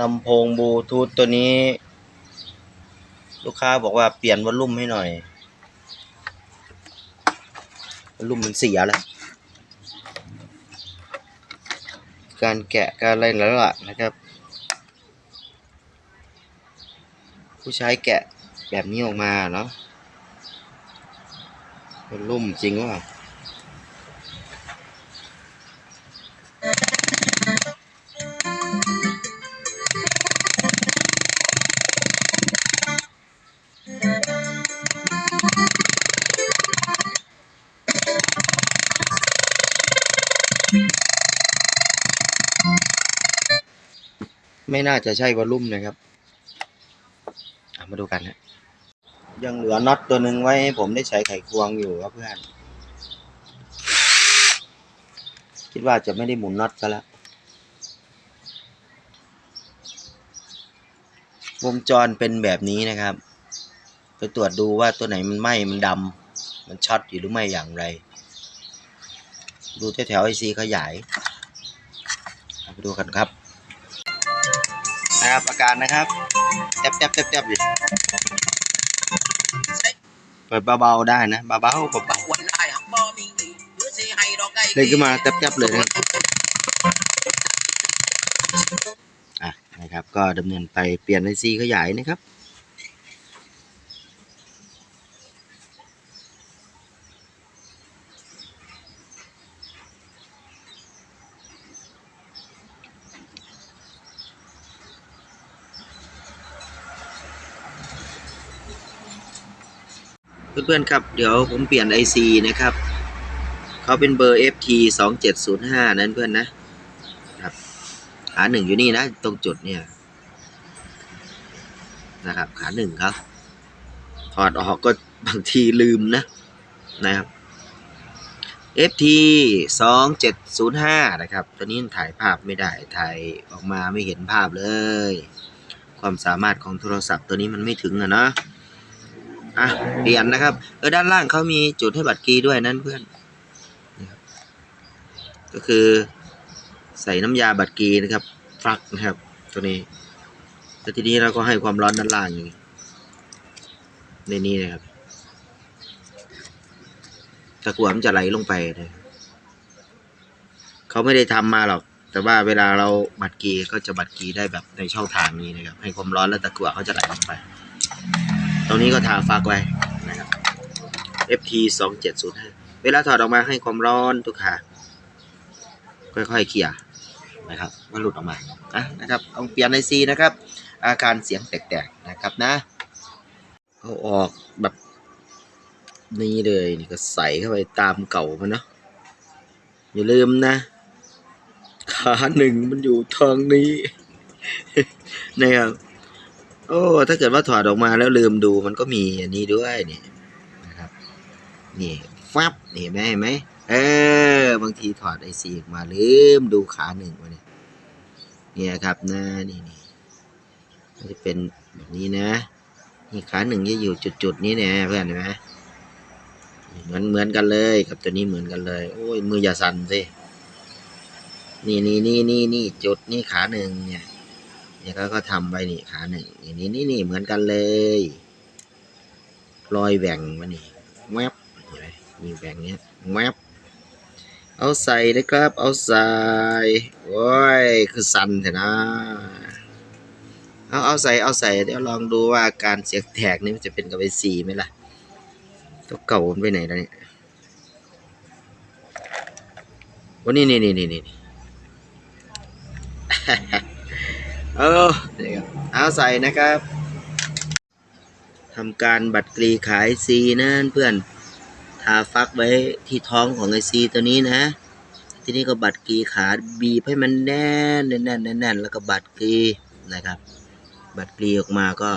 ลำโพงบลูทูธตัวนี้ ลูกค้าบอกว่าเปลี่ยนวอลลุ่มให้หน่อยวอลลุ่มมันเสียแล้ว การแกะการอะไรแล้วล่ะนะครับ ผู้ใช้แกะแบบนี้ออกมาเนาะวอลลุ่มจริงว่า ไม่น่าจะใช่วอลลุ่มนะครับเอามาดูกันนะยังเหลือน็อตตัวหนึ่งไว้ให้ผมได้ใช้ไขควงอยู่ครับเพื่อน คิดว่าจะไม่ได้หมุนน็อตซะแล้ววงจรเป็นแบบนี้นะครับ ไปตรวจดูว่าตัวไหนมันไหม้มันดำมันช็อตอยู่หรือไม่อย่างไร ดูแถวๆไอซีขยายเอาไปดูกันครับ นะครับ อาการนะครับแทบแทบแทบแทบอยู่เปิดเบาๆได้นะเบาๆเบาวันได้หักบ่มีหรือสิให้ดอกไก่ๆเลยขึ้นมาแทบแทบเลยนะอะนะครับ ก็ดำเนินไปเปลี่ยนไอซีขยายนะครับ เพื่อนๆครับ เดี๋ยวผมเปลี่ยน IC นะครับ เขาเป็นเบอร์ FT 2 7 0 5 นั้นเพื่อนนะครับขาหนึ่งอยู่นี่นะ ตรงจุดเนี่ยนะครับขาหนึ่งครับ ถอดออกก็บางทีลืมนะนะครับ FT 2 7 0 5 นะครับ ตัวนี้ถ่ายภาพไม่ได้ ถ่ายออกมาไม่เห็นภาพเลย ความสามารถของโทรศัพท์ตัวนี้มันไม่ถึงอะเนาะ อะเปลี่ยนนะครับเออด้านล่างเขามีจุดให้บัตรกีด้วยนั่นเพื่อนก็คือ ใส่น้ำยาบัตรกีนะครับฟลักนะครับ ตัวนี้แล้วทีนี้เราก็ให้ความร้อนด้านล่างอย่างนี้ในนี้นะครับตะกั่วมันจะไหลลงไปนะเขาไม่ได้ทำมาหรอก แต่ว่าเวลาเราบัตรกีก็จะบัตรกีได้แบบในช่องทางนี้นะครับ ให้ความร้อนแล้วตะกั่วเขาจะไหลลงไป ตรงนี้ก็ทาฟักไว้นะครับ FT 2 7 0 5เวลาถอดออกมาให้ความร้อนทุกขาค่อยๆเคลียนะครับมันหลุดออกมาอะนะครับต้องเปลี่ยนในซีนะครับ อาการเสียงแตกๆนะครับนะเอาออกแบบนี้เลยนี่ก็ใส่เข้าไปตามเก่ามันเนาะอย่าลืมนะ ขาหนึ่งมันอยู่ทางนี้นะครับ โอ้ ถ้าเกิดว่าถอดออกมาแล้วลืมดูมันก็มีอันนี้ด้วยนี่นะครับ นี่ฟับเห็นไหมเห็นไหมเออบางทีถอดไอซีออกมาลืมดูขาหนึ่งมาเนี่ยเนี่ยครับนะนี่นี่มันจะเป็นแบบนี้นะนี่ขาหนึ่งจะอยู่จุดๆนี้เนี่ยเพื่อนเห็นไหมเหมือนเหมือนกันเลยกับตัวนี้เหมือนกันเลย โอ้ยมืออย่าสั่นสินี่นี่นี่นี่นี่จุดนี่ขาหนึ่งเนี่ย เนี่ยก็ก็ทำไว้นี่ขาหนึ่งนี่นี่นี่นี่เหมือนกันเลยรอยแหว่งมานี่แวบเห็นไหมมีแหว่งเนี้ยแวบเอาใส่นะครับ เอาใส่โอ้ยคือสันเถอะนะเอาเอาใส่เอาใส่เดี๋ยวลองดูว่าการเสียงแตกนี่มันจะเป็นกับไอซีไหมล่ะตัวเก่ามันไปไหนแล้วเนี่ยวันนี้นี่นี่นี่นี่ เออนี่ครับเอาใส่นะครับทำการบัตรกรีขายซีนะเพื่อนทาฟักไว้ที่ท้องของไอซีตัวนี้นะ ทีนี้ก็บัตรกรีขาบีบให้มันแน่นแน่นแน่นแน่นแล้วก็บัตรกรีนะครับ บัตรกรีออกมาก็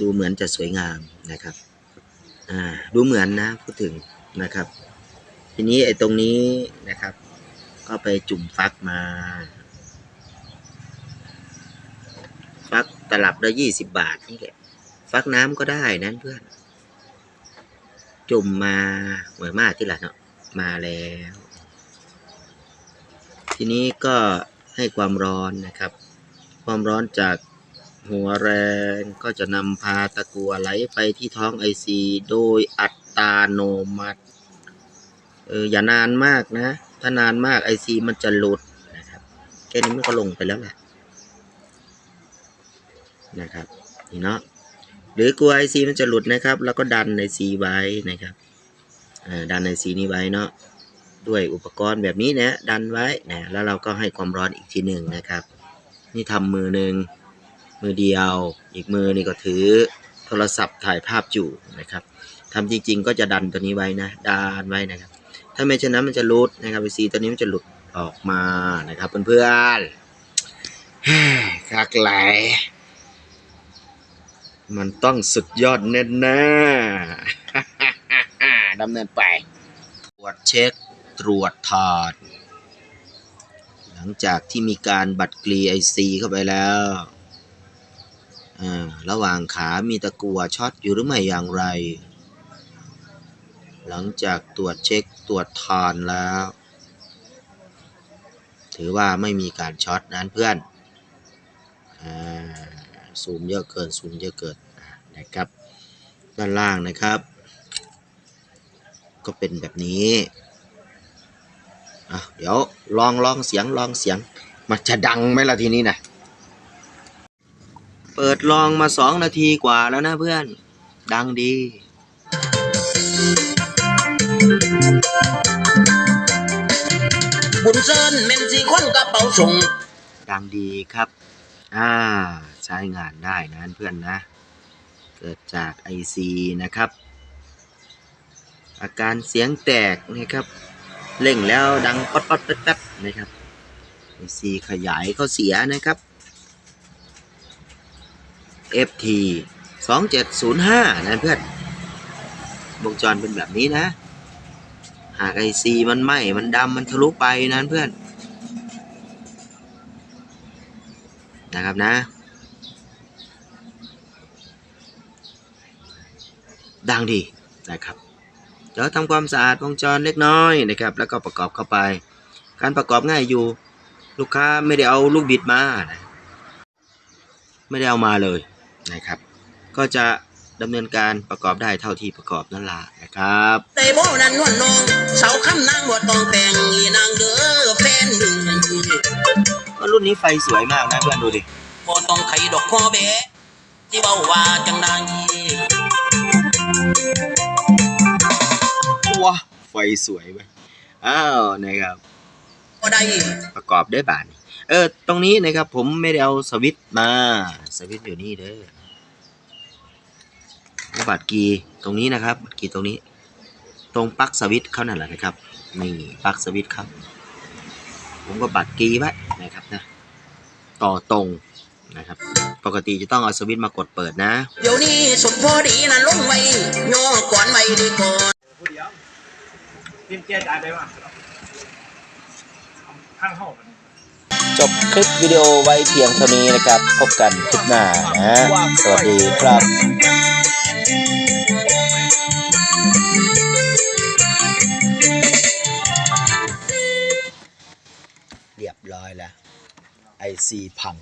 ดูเหมือนจะสวยงามนะครับอ่าดูเหมือนนะพูดถึงนะครับ ทีนี้ไอ้ตรงนี้นะครับ ก็ไปจุ่มฟักมา ฟัก ตลับละยี่สิบบาทนี่แหละ ฟักน้ำก็ได้นั้นเพื่อน จุ่มมาเหมือนมากที่หละเนาะมาแล้ว ทีนี้ก็ให้ความร้อนนะครับ ความร้อนจากหัวแรงก็จะนำพาตะกัวไหลไปที่ท้องไอซีโดยอัตโนมัติเอออย่านานมากนะ ถ้านานมากไอซีมันจะหลุดนะครับแค่นี้มันก็ลงไปแล้วแหละ นะครับนี่เนาะหรือกลัวไอซีมันจะหลุดนะครับ แล้วก็ดันไอซีไว้นะครับดันไอซีนี้ไว้เนาะด้วยอุปกรณ์แบบนี้นะดันไว้นะแล้วเราก็ให้ความร้อนอีกทีหนึ่งนะครับ นี่ทำมือหนึ่งมือเดียว อีกมือนี่ก็ถือโทรศัพท์ถ่ายภาพอยู่นะครับทำจริง ๆ ก็จะดันตัวนี้ไว้นะดันไว้นะครับ ถ้าไม่เช่นนั้นมันจะหลุดนะครับไอซีตัวนี้มันจะหลุดออกมานะครับเพื่อนๆคักไหล มันต้องสุดยอดแน่ๆดำเนินไป ตรวจเช็คตรวจถอดหลังจากที่มีการบัดกรีไอซีเข้าไปแล้วอ่าระหว่างขามีตะกัวช็อตอยู่หรือไม่อย่างไร หลังจากตรวจเช็คตรวจทานแล้ว ถือว่าไม่มีการช็อตนั้นเพื่อนอ่า ซูมเยอะเกินซูมเยอะเกินอ่านะครับ ด้านล่างนะครับ ก็เป็นแบบนี้อะเดี๋ยวลองลองเสียงลองเสียง มันจะดังไหมล่ะทีนี้นะเปิดลองมาสองนาทีกว่าแล้วนะเพื่อน ดังดีบุญเซินเมนสีคนกระเป๋าส่งดังดีครับ อ่า ใช้งานได้นะเพื่อนนะ เกิดจาก IC นะครับ อาการเสียงแตกนะครับเร่งแล้วดังป๊อดป๊อดแป๊ดนะครับ IC ขยายก็เสียนะครับ FT 2705นะเพื่อนวงจรเป็นแบบนี้นะ หาก IC มันไหม้มันดำมันทะลุไปนะเพื่อน นะครับนะ ดังดีนะครับเดี๋ยวทำความสะอาดวงจรเล็กน้อยนะครับ แล้วก็ประกอบเข้าไป การประกอบง่ายอยู่ ลูกค้าไม่ได้เอาลูกบิดมานะไม่ได้เอามาเลยนะครับ ก็จะดำเนินการประกอบได้เท่าที่ประกอบนั่นแหละนะครับได้บ่นันนวลนองเสาคำนางบ่ต้องแต่งอีนางเด้อแฟนหนึ่งก็รุ่นนี้ไฟสวยมากนะเพื่อนดูดิบ่ต้องไขดอกคอแบะที่เว้าว่าจังได ว้าไฟสวยไหมอ้าวนะครับบ่ได้ประกอบด้วยบานเออ ตรงนี้นะครับผมไม่ได้เอาสวิตช์มา สวิตช์อยู่นี่เด้อเอาบัตรกีตรงนี้นะครับบัตรกีตรงนี้ ตรงปลั๊กสวิตช์เขานั่นแหละนะครับนี่ปลั๊กสวิตช์ครับ ผมก็บัตรกีไว้นะครับนะ ต่อตรง นะครับ ปกติจะต้องเอาสวิตช์มากดเปิดนะ เดี๋ยวนี้สุดพอดีนะลงไว้ย่อก่อนไว้ดีก่อนผู้เดียวกินเกียร์จ่ายไปว่าข้างห้องจบคลิปวิดีโอไว้เพียงเท่านี้นะครับ พบกันคลิปหน้านะ สวัสดีครับเรียบร้อยแล้วไอซีพัง